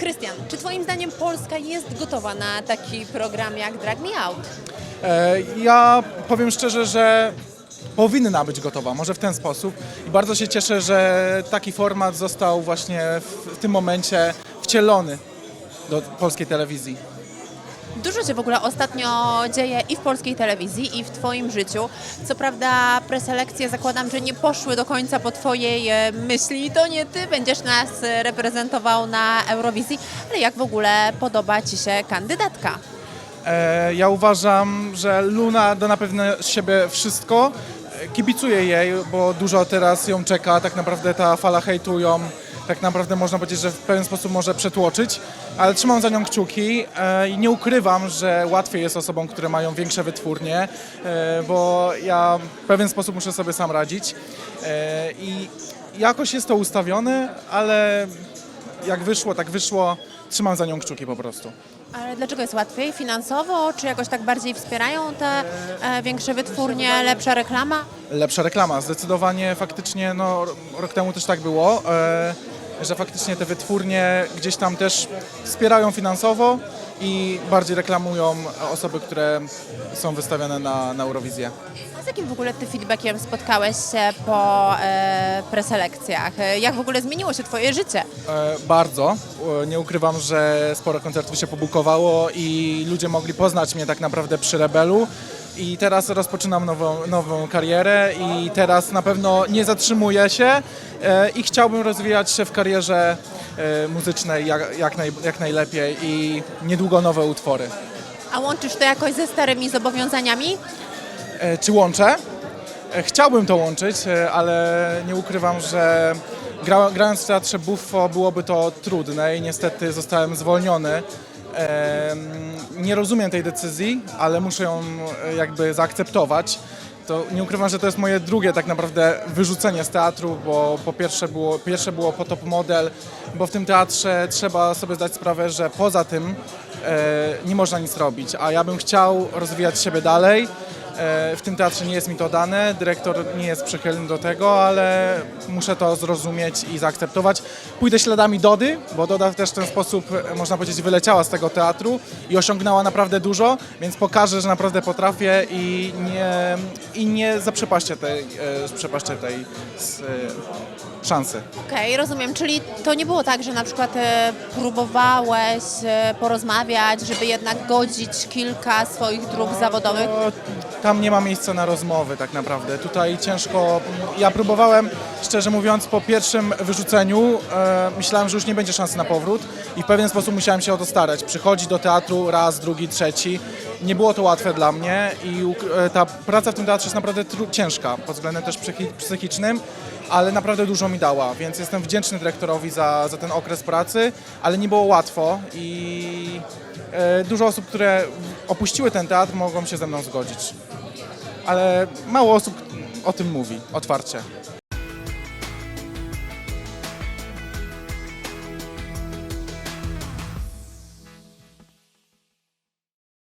Krystian, czy Twoim zdaniem Polska jest gotowa na taki program jak Drag Me Out? E, Ja powiem szczerze, że powinna być gotowa, może w ten sposób. I bardzo się cieszę, że taki format został właśnie w, w tym momencie wcielony do polskiej telewizji. Dużo się w ogóle ostatnio dzieje i w polskiej telewizji, i w Twoim życiu. Co prawda preselekcje zakładam, że nie poszły do końca po Twojej e, myśli. To nie Ty będziesz nas reprezentował na Eurowizji, ale jak w ogóle podoba Ci się kandydatka? E, Ja uważam, że Luna da na pewno z siebie wszystko. E, Kibicuję jej, bo dużo teraz ją czeka. Tak naprawdę ta fala hejtu ją tak naprawdę można powiedzieć, że w pewien sposób może przetłoczyć, ale trzymam za nią kciuki e, i nie ukrywam, że łatwiej jest osobom, które mają większe wytwórnie, e, bo ja w pewien sposób muszę sobie sam radzić E, i jakoś jest to ustawione, ale jak wyszło, tak wyszło. Trzymam za nią kciuki po prostu. Ale dlaczego jest łatwiej? Finansowo? Czy jakoś tak bardziej wspierają te e, większe wytwórnie, lepsza reklama? lepsza reklama. Zdecydowanie faktycznie, no rok temu też tak było, e, że faktycznie te wytwórnie gdzieś tam też wspierają finansowo i bardziej reklamują osoby, które są wystawiane na, na Eurowizję. A z jakim w ogóle Ty feedbackiem spotkałeś się po e, preselekcjach? Jak w ogóle zmieniło się Twoje życie? E, bardzo. E, Nie ukrywam, że sporo koncertów się pobukowało i ludzie mogli poznać mnie tak naprawdę przy Rebelu. I teraz rozpoczynam nową, nową karierę i teraz na pewno nie zatrzymuję się e, i chciałbym rozwijać się w karierze muzycznej jak, jak, naj, jak najlepiej i niedługo nowe utwory. A łączysz to jakoś ze starymi zobowiązaniami? E, Czy łączę? E, Chciałbym to łączyć, e, ale nie ukrywam, że gra, grając w teatrze Buffo byłoby to trudne i niestety zostałem zwolniony. Em, Nie rozumiem tej decyzji, ale muszę ją e, jakby zaakceptować. To nie ukrywam, że to jest moje drugie tak naprawdę wyrzucenie z teatru, bo po pierwsze było, pierwsze było po top model, bo w tym teatrze trzeba sobie zdać sprawę, że poza tym e, nie można nic robić, a ja bym chciał rozwijać siebie dalej. E, W tym teatrze nie jest mi to dane, dyrektor nie jest przychylny do tego, ale muszę to zrozumieć i zaakceptować. Pójdę śladami Dody, bo Doda też w ten sposób, e, można powiedzieć, wyleciała z tego teatru i osiągnęła naprawdę dużo, więc pokażę, że naprawdę potrafię i nie, i nie zaprzepaszczę tej, e, przepaszczę tej e, szansy. Okej, rozumiem. Czyli to nie było tak, że na przykład e, próbowałeś e, porozmawiać, żeby jednak godzić kilka swoich dróg zawodowych? Tam nie ma miejsca na rozmowy tak naprawdę. Tutaj ciężko. Ja próbowałem, szczerze mówiąc, po pierwszym wyrzuceniu e, myślałem, że już nie będzie szansy na powrót i w pewien sposób musiałem się o to starać. Przychodzić do teatru raz, drugi, trzeci. Nie było to łatwe dla mnie i e, ta praca w tym teatrze jest naprawdę ciężka pod względem też psychi- psychicznym, ale naprawdę dużo mi dała, więc jestem wdzięczny dyrektorowi za, za ten okres pracy, ale nie było łatwo i e, dużo osób, które opuściły ten teatr mogą się ze mną zgodzić ale mało osób o tym mówi otwarcie.